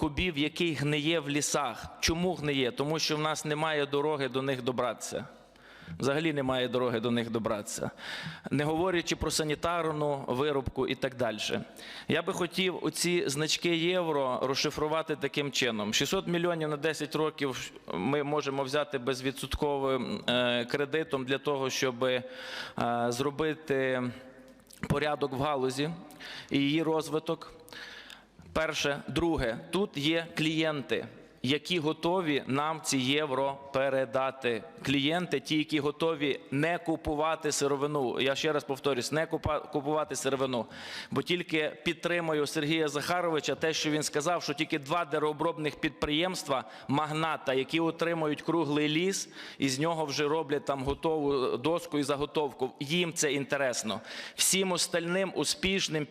кубів, який гниє в лісах. Чому гниє? Тому що в нас немає дороги до них добратися. Взагалі немає дороги до них добратися, не говорячи про санітарну виробку і так далі. Я би хотів оці значки євро розшифрувати таким чином: 600 мільйонів на 10 років ми можемо взяти безвідсотковим е, кредитом для того, щоб е, зробити порядок в галузі і її розвиток. Перше, друге, тут є клієнти, які готові нам ці євро передати. Клієнти, ті, які готові не купувати сировину. Я ще раз повторюсь, не купувати сировину. Бо тільки підтримую Сергія Захаровича те, що він сказав, що тільки два деревообробних підприємства магната, які отримують круглий ліс, і з нього вже роблять там готову доску і заготовку. Їм це інтересно. Всім остальним успішним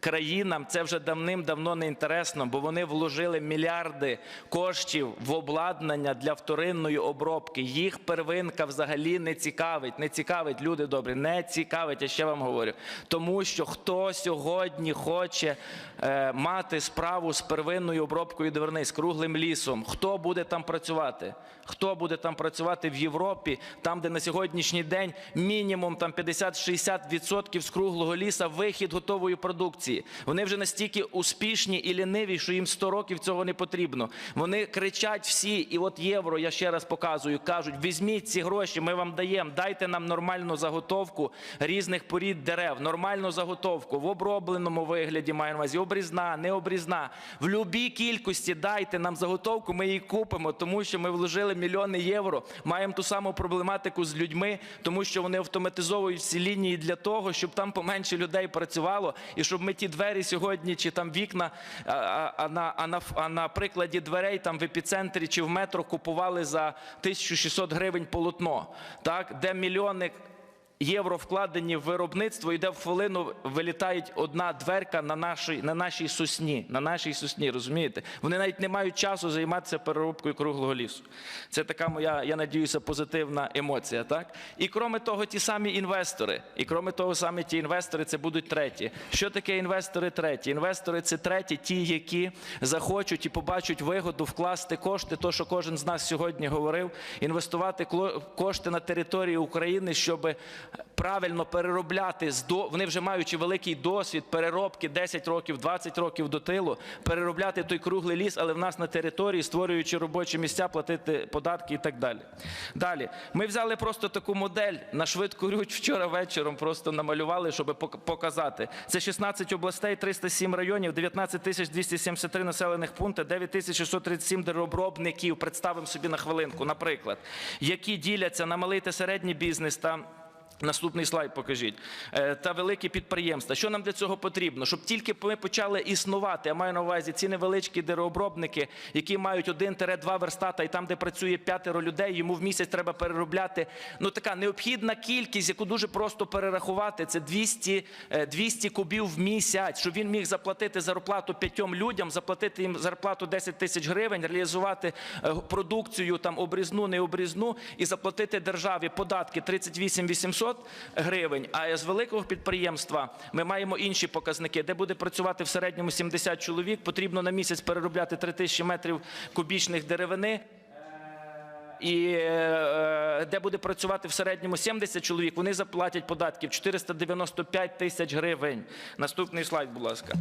країнам це вже давним-давно не інтересно, бо вони вложили мільярди коштів в обладнання для вторинної обробки. Їх первинка взагалі не цікавить. Не цікавить, люди добрі, не цікавить, я ще вам говорю. Тому що хто сьогодні хоче е, мати справу з первинною обробкою дверни, з круглим лісом, хто буде там працювати? Хто буде там працювати в Європі, там, де на сьогоднішній день мінімум там 50-60% з круглого ліса вихід готової продукції. Вони вже настільки успішні і ліниві, що їм 100 років цього не потрібно. Вони кричать всі, і от євро, я ще раз показую, кажуть: візьміть ці гроші, ми вам даємо, дайте нам нормальну заготовку різних порід дерев, нормальну заготовку в обробленому вигляді маю на увазі, обрізна, не обрізна. В любій кількості дайте нам заготовку, ми її купимо, тому що ми вложили мільйони євро. Маємо ту саму проблематику з людьми, тому що вони автоматизовують всі лінії для того, щоб там поменше людей працювало, і щоб ми ті двері сьогодні чи там вікна, а, на, а, на, а на прикладі дверей там в епіцентрі чи в метро купували за 1600 гривень полотно, так, де мільйони євро вкладені в виробництво, і де в хвилину вилітає одна дверка на нашій, на нашій сосні. На нашій сосні, розумієте? Вони навіть не мають часу займатися переробкою круглого лісу. Це така моя, я надіюся, позитивна емоція. Так? І кроме того, ті самі інвестори. І кроме того, саме ті інвестори це будуть треті. Що таке інвестори треті? Інвестори це треті, ті, які захочуть і побачать вигоду вкласти кошти, то що кожен з нас сьогодні говорив, інвестувати кошти на території України, щоб правильно переробляти вони вже маючи великий досвід переробки 10 років, 20 років до тилу, переробляти той круглий ліс, але в нас на території, створюючи робочі місця, платити податки і так далі. Далі ми взяли просто таку модель на швидку рюч вчора вечором. Просто намалювали, щоб пок- показати. Це 16 областей, 307 районів, 19 тисяч 273 населених пункти, 9 тисяч 637 деревообробників. Представимо собі на хвилинку, наприклад, які діляться на малий та середній бізнес та Наступний слайд покажіть. Е, Та великі підприємства. Що нам для цього потрібно? Щоб тільки ми почали існувати, я маю на увазі ці невеличкі деревообробники, які мають один-два верстата, і там, де працює п'ятеро людей, йому в місяць треба переробляти. Ну така необхідна кількість, яку дуже просто перерахувати, це 200, е, 200 кубів в місяць, щоб він міг заплатити зарплату п'ятьом людям, заплатити їм зарплату 10 тисяч гривень, реалізувати е, продукцію там обрізну, не обрізну і заплатити державі податки 38 800 гривень. А з великого підприємства ми маємо інші показники, де буде працювати в середньому 70 чоловік. Потрібно на місяць переробляти 3 тисячі метрів кубічних деревини. І е, де буде працювати в середньому 70 чоловік, вони заплатять податків 495 тисяч гривень. Наступний слайд, будь ласка.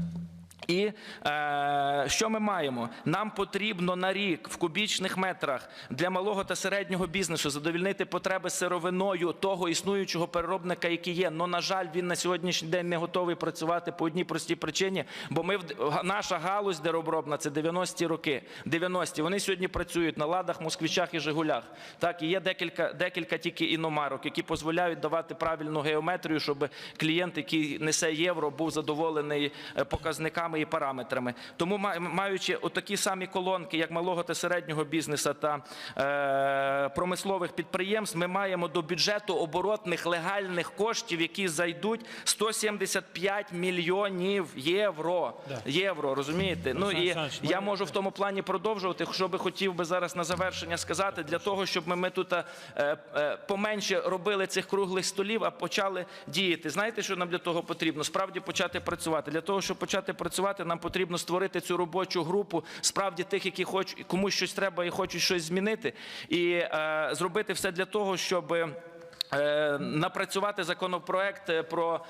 І е, що ми маємо? Нам потрібно на рік в кубічних метрах для малого та середнього бізнесу задовільнити потреби сировиною того існуючого переробника, який є. Но на жаль, він на сьогоднішній день не готовий працювати по одній простій причині. Бо ми в- наша галузь деробробна це 90-ті роки. 90-ті. Вони сьогодні працюють на ладах, москвичах і Жигулях. Так і є декілька, декілька тільки іномарок, які дозволяють давати правильну геометрію, щоб клієнт, який несе євро, був задоволений е, показниками і параметрами. Тому ма- маючи отакі самі колонки, як малого та середнього бізнесу та е, промислових підприємств, ми маємо до бюджету оборотних легальних коштів, які зайдуть 175 мільйонів євро. Євро, розумієте? Ну і я можу в тому плані продовжувати. Що би хотів би зараз на завершення сказати, для того, щоб ми, ми тут е, е, поменше робили цих круглих столів, а почали діяти. Знаєте, що нам для того потрібно? Справді почати працювати. Для того, щоб почати працювати, працювати. Нам потрібно створити цю робочу групу, справді тих, які хочуть комусь щось треба і хочуть щось змінити, і е, зробити все для того, щоб е, напрацювати законопроект е, про.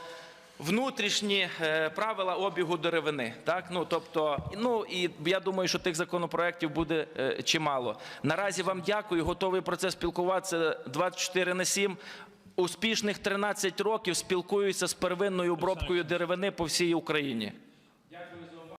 Внутрішні е, правила обігу деревини, так ну тобто, ну і я думаю, що тих законопроєктів буде е, чимало. Наразі вам дякую. Готовий про це спілкуватися 24 на 7. Успішних 13 років спілкуюся з первинною обробкою деревини по всій Україні.